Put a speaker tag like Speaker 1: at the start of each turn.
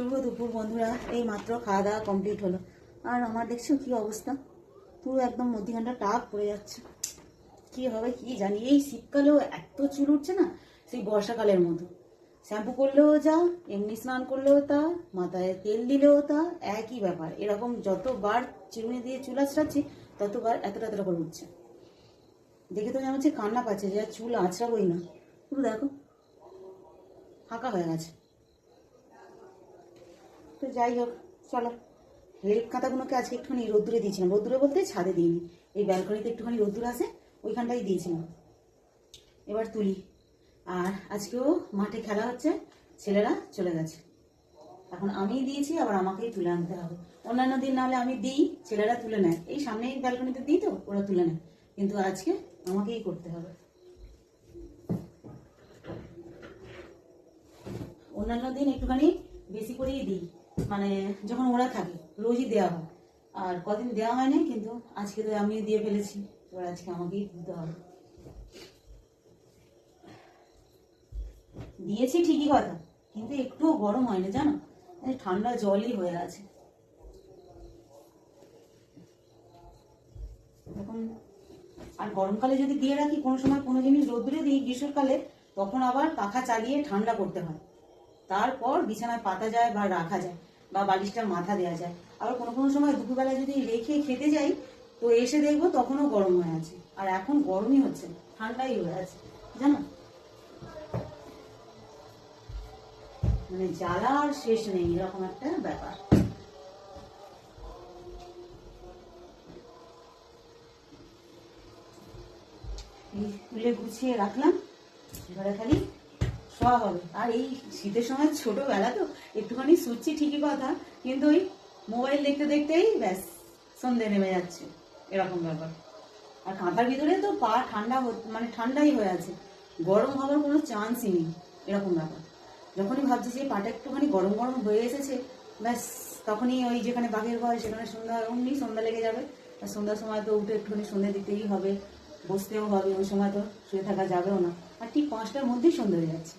Speaker 1: শুভ দুপুর বন্ধুরা, এই মাত্র খাওয়া দাওয়া কমপ্লিট হলো। আর আমার দেখছ কি অবস্থা? পুরো একদম মধ্যিখানটা টাক পড়ে যাচ্ছে। কি হবে কি জানি, এই শীতকালেও এত চুল উঠছে না, সেই বর্ষাকালের মতো। শ্যাম্পু করলেও যা, এমনি স্নান করলেও তা, মাথায় তেল দিলেও তা, একই ব্যাপার। এরকম যতবার চিরুনি দিয়ে চুল আঁচড়াচ্ছি ততবার এতটা এতটা করে উঠছে। দেখে তো যেন কান্না পাচ্ছে, যে চুল আঁচড়াবোই না। পুরো দেখো, ফাঁকা হয়ে গেছে। তো যাই হোক, চলো। লেপ খাতাগুলোকে আজকে একটুখানি রোদ্দুরে দিয়েছিলাম। রোদ্দুরে বলতে ছাদে দিইনি। এই ব্যালকনিতে একটুখানি রোদ্দুর আছে, ওইখানটাই দিয়েছিলাম। এবার তুলি। আর আজকেও মাঠে খেলা হচ্ছে, ছেলেরা চলে গেছে। এখন আমিই দিয়েছি, আবার আমাকেই তুলে আনতে হবে। অন্যান্য দিন নাহলে আমি দিই, ছেলেরা তুলে নেয়। এই সামনেই ব্যালকনিতে দিই তো, ওরা তুলে নেয়। কিন্তু আজকে আমাকেই করতে হবে। অন্যান্য দিন একটুখানি বেশি করেই মানে যখন ওরা থাকে, রোজই দেওয়া হয়। আর কদিন দেওয়া হয়নি, কিন্তু আজকে তো আমি দিয়ে ফেলেছি। এবার আজকে আমাকেই দিতে হবে। দিয়েছি ঠিকই কথা, কিন্তু একটুও গরম হয় না জানো ঠান্ডা জলই হয়ে আছে। এখন আর গরমকালে যদি দিয়ে রাখি, কোনো সময় কোনো জিনিস রোদ্দুরে দিই, গ্রীষ্মকালে, তখন আবার পাখা চালিয়ে ঠান্ডা করতে হয়। তারপর বিছানায় পাতা যায় বা রাখা যায়। বা বালিশটা মাথা দেওয়া যায়। আবার কোনো কোনো সময় দুপুরবেলা যদি রেখে খেতে যাই, তো এসে দেখব তখনও গরম হয়ে আছে। আর এখন গরমই হচ্ছে, ঠান্ডাই হয়ে আছে, জানো? মানে জ্বালা আর শেষ নেই, এরকম একটা ব্যাপার। গুছিয়ে রাখলাম, এবারে খালি শোয়া হবে। আর এই শীতের সময় ছোটবেলা তো একটুখানি শুচ্ছি ঠিকই কথা, কিন্তু ওই মোবাইল দেখতে দেখতেই ব্যাস সন্ধে নেমে যাচ্ছে, এরকম ব্যাপার। আর কাঁথার ভিতরে তো পা ঠান্ডা মানে ঠান্ডাই হয়ে আছে, গরম হওয়ার কোনো চান্সই নেই, এরকম ব্যাপার। যখনই ভাবছি যে পাটা একটুখানি গরম গরম হয়ে এসেছে, ব্যাস তখনই ওই যেখানে বাঘের ঘর সেখানে সন্ধ্যা, অমনি সন্ধ্যা লেগে যাবে। আর সন্ধ্যার সময় তো উঠে একটুখানি সন্ধ্যে দিতেই হবে, বসতেও হবে, ওই সময় তো শুয়ে থাকা যাবেও না। আর ঠিক পাঁচটার মধ্যেই সন্ধ্যা হয়ে যাচ্ছে।